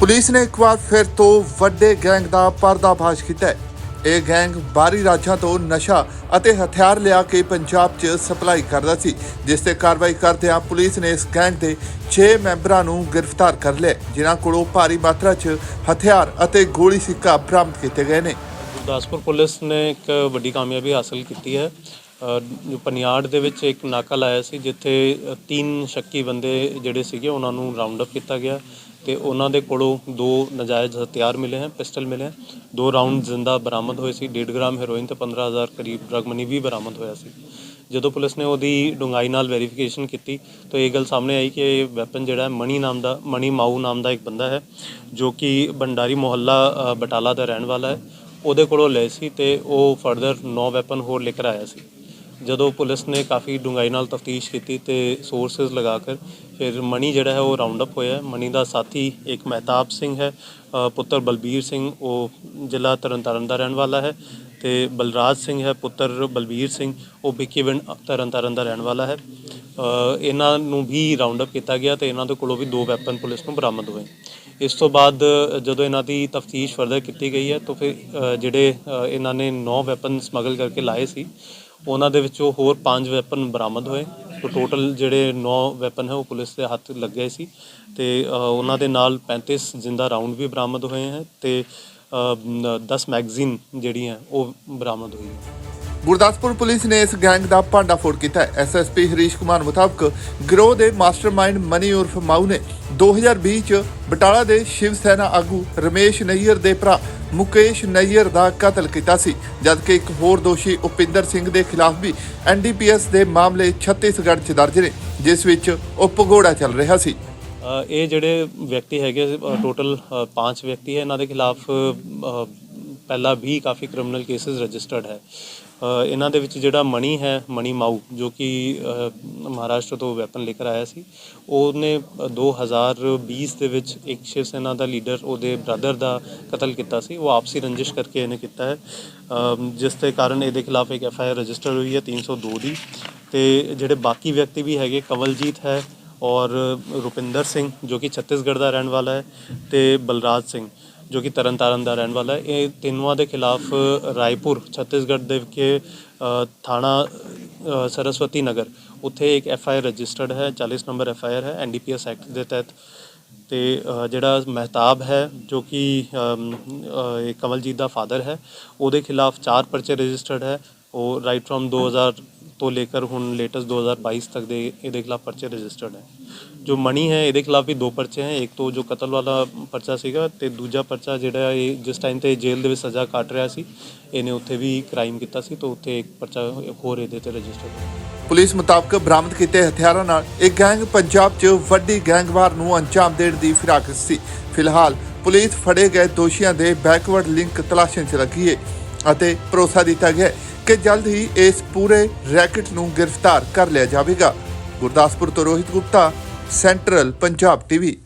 Police ਨੇ ਇੱਕ ਵਾਰ ਫਿਰ ਤੋਂ ਵੱਡੇ ਗੈਂਗ ਦਾ ਪਰਦਾਫਾਸ਼ ਕੀਤਾ ਹੈ। ਇਹ ਗੈਂਗ ਬਾਹਰੀ ਰਾਜਾਂ ਤੋਂ ਨਸ਼ਾ ਅਤੇ ਹਥਿਆਰ ਲਿਆ ਕੇ ਪੰਜਾਬ 'ਚ ਸਪਲਾਈ ਕਰਦਾ ਸੀ ਜਿਸ ਤੇ ਕਾਰਵਾਈ ਕਰਦਿਆਂ ਪੁਲਿਸ ਨੇ ਇਸ ਗੈਂਗ ਦੇ 6 ਮੈਂਬਰਾਂ ਨੂੰ ਗ੍ਰਿਫਤਾਰ ਕਰ ਲਿਆ ਜਿਨ੍ਹਾਂ ਕੋਲੋਂ ਭਾਰੀ ਮਾਤਰਾ 'ਚ ਹਥਿਆਰ ਅਤੇ ਗੋਲੀ ਸਿੱਕਾ ਬਰਾਮਦ ਕੀਤੇ ਗਏ ਨੇ। ਗੁਰਦਾਸਪੁਰ ਪੁਲਿਸ ਨੇ ਇੱਕ ਵੱਡੀ ਕਾਮਯਾਬੀ ਹਾਸਲ ਕੀਤੀ ਹੈ। ਅ, ਪਨਿਆੜ ਦੇ ਵਿੱਚ ਇੱਕ ਨਾਕਾ ਲਾਇਆ ਸੀ ਜਿੱਥੇ ਤਿੰਨ ਸ਼ੱਕੀ ਬੰਦੇ ਜਿਹੜੇ ਸੀਗੇ ਉਹਨਾਂ ਨੂੰ ਰਾਉਂਡ ਅਪ ਕੀਤਾ ਗਿਆ। ਤੇ ਉਹਨਾਂ ਦੇ ਕੋਲੋਂ ਦੋ ਨਜਾਇਜ਼ ਹਥਿਆਰ ਮਿਲੇ ਹਨ ਪਿਸਟਲ ਮਿਲੇ ਹਨ ਦੋ ਰਾਉਂਡ ਜ਼ਿੰਦਾ ਬਰਾਮਦ ਹੋਏ ਸੀ। 1.5 ਗ੍ਰਾਮ ਹੈਰੋਇਨ ਤੇ 15000 ਕਰੀਬ ਡਰਗ ਮਨੀ ਵੀ ਬਰਾਮਦ ਹੋਇਆ ਸੀ। ਜਦੋਂ ਪੁਲਿਸ ਨੇ ਉਹਦੀ ਡੂੰਘਾਈ ਨਾਲ ਵੈਰੀਫਿਕੇਸ਼ਨ ਕੀਤੀ, ਤਾਂ ਇਹ ਗੱਲ ਸਾਹਮਣੇ ਆਈ ਕਿ ਇਹ ਵੈਪਨ ਜਿਹੜਾ ਹੈ ਮਣੀ ਨਾਮ ਦਾ ਮਣੀ ਮਾਊ ਨਾਮ ਦਾ ਇੱਕ ਬੰਦਾ ਹੈ, ਜੋ ਕਿ ਭੰਡਾਰੀ ਮੁਹੱਲਾ ਬਟਾਲਾ ਦਾ ਰਹਿਣ ਵਾਲਾ ਹੈ। ਉਹਦੇ ਕੋਲੋਂ ਲਏ ਸੀ ਤੇ ਉਹ ਫਰਦਰ ਨੌ ਵੈਪਨ ਹੋਰ ਲੈ ਕੇ ਆਇਆ ਸੀ। ਜਦੋਂ ਪੁਲਿਸ ਨੇ ਕਾਫੀ ਡੂੰਘਾਈ ਨਾਲ ਤਫਤੀਸ਼ ਕੀਤੀ ਤੇ ਸੋਰਸਸ ਲਗਾ ਕੇ ਫਿਰ ਮਣੀ ਜਿਹੜਾ ਹੈ ਉਹ ਰਾਉਂਡ ਅਪ ਹੋਇਆ ਮਣੀ ਦਾ ਸਾਥੀ ਇੱਕ ਮਹਿਤਾਬ ਸਿੰਘ ਹੈ ਪੁੱਤਰ ਬਲਬੀਰ ਸਿੰਘ, ਉਹ ਜ਼ਿਲ੍ਹਾ ਤਰਨਤਾਰਨ ਦਾ ਰਹਿਣ ਵਾਲਾ ਹੈ ਤੇ ਬਲਰਾਜ ਸਿੰਘ ਹੈ, ਪੁੱਤਰ ਬਲਬੀਰ ਸਿੰਘ, ਉਹ ਬਿੱਕੀਵਿੰਡ ਤਰਨਤਾਰਨ ਦਾ ਰਹਿਣ ਵਾਲਾ ਹੈ। ਇਹਨਾਂ ਨੂੰ ਵੀ ਰਾਉਂਡ ਅਪ ਕੀਤਾ ਗਿਆ ਤੇ ਇਹਨਾਂ ਦੇ ਕੋਲੋਂ ਵੀ ਦੋ ਵੈਪਨ ਪੁਲਿਸ ਨੂੰ ਬਰਾਮਦ ਹੋਏ। ਇਸ ਤੋਂ ਬਾਅਦ ਜਦੋਂ ਇਹਨਾਂ ਦੀ ਤਫਤੀਸ਼ ਫਰਦਰ ਕੀਤੀ ਗਈ ਹੈ, ਤਾਂ ਫਿਰ ਜਿਹੜੇ ਇਹਨਾਂ ਨੇ 9 ਵੈਪਨ ਸਮਗਲ ਕਰਕੇ ਲਾਏ ਸੀ। ਉਹਨਾਂ ਦੇ ਵਿੱਚੋਂ ਹੋਰ 5 ਵੈਪਨ ਬਰਾਮਦ ਹੋਏ। ਤਾਂ ਟੋਟਲ ਜਿਹੜੇ 9 ਵੈਪਨ ਹੈ ਉਹ ਪੁਲਿਸ ਦੇ ਹੱਥ ਲੱਗੇ ਸੀ। ਤੇ ਉਹਨਾਂ ਦੇ ਨਾਲ 35 ਜ਼ਿੰਦਾ ਰਾਉਂਡ ਵੀ ਬਰਾਮਦ ਹੋਏ ਹੈ ਤੇ ਅ, ਨ- 10 ਮੈਗਜ਼ੀਨ ਜਿਹੜੀਆਂ ਉਹ ਬਰਾਮਦ ਹੋਈ ਹੈ ਗੁਰਦਾਸਪੁਰ ਪੁਲਿਸ ਨੇ ਇਸ ਗੈਂਗ ਦਾ ਭਾਂਡਾਫੋੜ ਕੀਤਾ ਹੈ। ਐਸਐਸਪੀ ਹਰੀਸ਼ ਕੁਮਾਰ ਮੁਤਾਬਕ ਗਰੋਹ ਦੇ ਮਾਸਟਰਮਾਈਂਡ ਮਨੀ ਉਰਫ ਮਾਊ ਨੇ 2020 ਚ ਬਟਾਲਾ ਦੇ ਸ਼ਿਵ ਸੈਨਾ ਆਗੂ ਰਮੇਸ਼ ਨਈਅਰ ਦੇ ਭਰਾ ਮੁਕੇਸ਼ ਨਈਅਰ ਦਾ ਕਤਲ ਕੀਤਾ ਸੀ। ਜਦਕਿ ਇੱਕ ਹੋਰ ਦੋਸ਼ੀ ਉਪਿੰਦਰ ਸਿੰਘ ਦੇ ਖਿਲਾਫ ਵੀ ਐਨਡੀਪੀਐਸ ਦੇ ਮਾਮਲੇ ਛੱਤੀਸਗੜ੍ਹ 'ਚ ਦਰਜ ਨੇ, ਜਿਸ ਵਿੱਚ ਉਹ ਭਗੌੜਾ ਚੱਲ ਰਿਹਾ ਸੀ। ਇਹ ਜਿਹੜੇ ਵਿਅਕਤੀ ਹੈਗੇ ਟੋਟਲ 5 ਵਿਅਕਤੀ ਹੈ। ਇਹਨਾਂ ਦੇ ਖਿਲਾਫ ਪਹਿਲਾਂ ਵੀ ਕਾਫੀ ਕ੍ਰਿਮੀਨਲ ਕੇसेस ਰਜਿਸਟਰਡ ਹੈ। ਇਹਨਾਂ ਦੇ ਵਿੱਚ ਜਿਹੜਾ ਮਣੀ ਹੈ, ਮਣੀ ਮਾਊ, ਜੋ ਕਿ ਮਹਾਰਾਸ਼ਟਰ ਤੋਂ ਵੈਪਨ ਲੈ ਕੇ ਆਇਆ ਸੀ, ਉਹਨੇ 2020 ਦੇ ਵਿੱਚ ਇੱਕ ਸ਼ਿਵ ਸੈਨਾ ਦਾ ਲੀਡਰ, ਉਹਦੇ ਬ੍ਰਦਰ ਦਾ ਕਤਲ ਕੀਤਾ ਸੀ, ਉਹ ਆਪਸੀ ਰੰਜਿਸ਼ ਕਰਕੇ ਇਹਨੇ ਕੀਤਾ ਹੈ। ਜਿਸ ਦੇ ਕਾਰਨ ਇਹਦੇ ਖਿਲਾਫ ਇੱਕ ਐਫ ਆਈ ਆਰ ਰਜਿਸਟਰ ਹੋਈ ਹੈ 302 ਦੀ। ਤੇ ਜਿਹੜੇ ਬਾਕੀ ਵਿਅਕਤੀ ਵੀ ਹੈਗੇ, ਕਵਲਜੀਤ ਹੈ ਔਰ ਰੁਪਿੰਦਰ ਸਿੰਘ, ਜੋ ਕਿ ਛੱਤੀਸਗੜ੍ਹ ਦਾ ਰਹਿਣ ਵਾਲਾ ਹੈ, ਤੇ ਬਲਰਾਜ ਸਿੰਘ। ਜੋ ਕਿ ਤਰਨਤਾਰਨ ਦਾ ਰਹਿਣ ਵਾਲਾ ਹੈ। ਇਹ ਤਿੰਨੋਂ ਦੇ ਖਿਲਾਫ ਰਾਏਪੁਰ, ਛੱਤੀਸਗੜ੍ਹ ਦੇ ਵਿਖੇ ਥਾਣਾ ਸਰਸਵਤੀ ਨਗਰ। ਉੱਥੇ ਇੱਕ ਐਫ ਆਈ ਆਰ ਰਜਿਸਟਰਡ ਹੈ 40 ਨੰਬਰ ਐਫ ਆਈ ਆਰ ਹੈ N D P NDPS act ਦੇ ਤਹਿਤ। ਤੇ ਜਿਹੜਾ ਮਹਿਤਾਬ ਹੈ, ਜੋ ਕਿ ਕਮਲਜੀਤ ਦਾ ਫਾਦਰ ਹੈ, ਉਹਦੇ ਖਿਲਾਫ ਚਾਰ ਪਰਚੇ ਰਜਿਸਟਰਡ ਹੈ। ਉਹ ਰਾਈਟ ਫਰਮ 2000 ਤੋਂ ਲੇਕਰ ਹੁਣ ਲੇਟੈਸਟ 2022 ਤੱਕ ਦੇ ਇਹਦੇ ਖਿਲਾਫ ਪਰਚੇ ਰਜਿਸਟਰਡ ਹੈ। ਜੋ ਮਣੀ ਹੈ, ਇਹਦੇ ਖਿਲਾਫ ਵੀ ਦੋ ਪਰਚੇ ਹੈ। ਇੱਕ ਤੋਂ ਜੋ ਕਤਲ ਵਾਲਾ ਪਰਚਾ ਸੀਗਾ ਤੇ ਦੂਜਾ ਪਰਚਾ ਜਿਹੜਾ ਇਹ ਜਿਸ ਟਾਈਮ ਤੇ ਜੇਲ੍ਹ ਦੇ ਵਿੱਚ ਸਜ਼ਾ ਕੱਟ ਰਿਹਾ ਸੀ, ਇਹਨੇ ਉੱਥੇ ਵੀ ਕ੍ਰਾਈਮ ਕੀਤਾ ਸੀ ਤਾਂ ਉੱਥੇ ਇੱਕ ਪਰਚਾ ਹੋਰ ਇਹਦੇ ਤੇ ਰਜਿਸਟਰਡ ਹੈ ਪੁਲਿਸ ਮੁਤਾਬਕ ਬਰਾਮਦ ਕੀਤੇ ਹਥਿਆਰਾਂ ਨਾਲ ਇਹ ਗੈਂਗ ਪੰਜਾਬ 'ਚ ਵੱਡੀ ਗੈਂਗਵਾਰ ਨੂੰ ਅੰਜਾਮ ਦੇਣ ਦੀ ਫਿਰਾਕ ਸੀ। ਫਿਲਹਾਲ ਪੁਲਿਸ ਫੜੇ ਗਏ ਦੋਸ਼ੀਆਂ ਦੇ ਬੈਕਵਰਡ ਲਿੰਕ ਤਲਾਸ਼ਣ 'ਚ ਲੱਗੀ ਹੈ ਅਤੇ ਭਰੋਸਾ ਦਿੱਤਾ ਗਿਆ ਕਿ ਜਲਦ ਹੀ ਇਸ ਪੂਰੇ ਰੈਕਟ ਨੂੰ ਗ੍ਰਿਫਤਾਰ ਕਰ ਲਿਆ ਜਾਵੇਗਾ। ਗੁਰਦਾਸਪੁਰ ਤੋਂ ਰੋਹਿਤ ਗੁਪਤਾ, ਸੈਂਟਰਲ ਪੰਜਾਬ ਟੀਵੀ।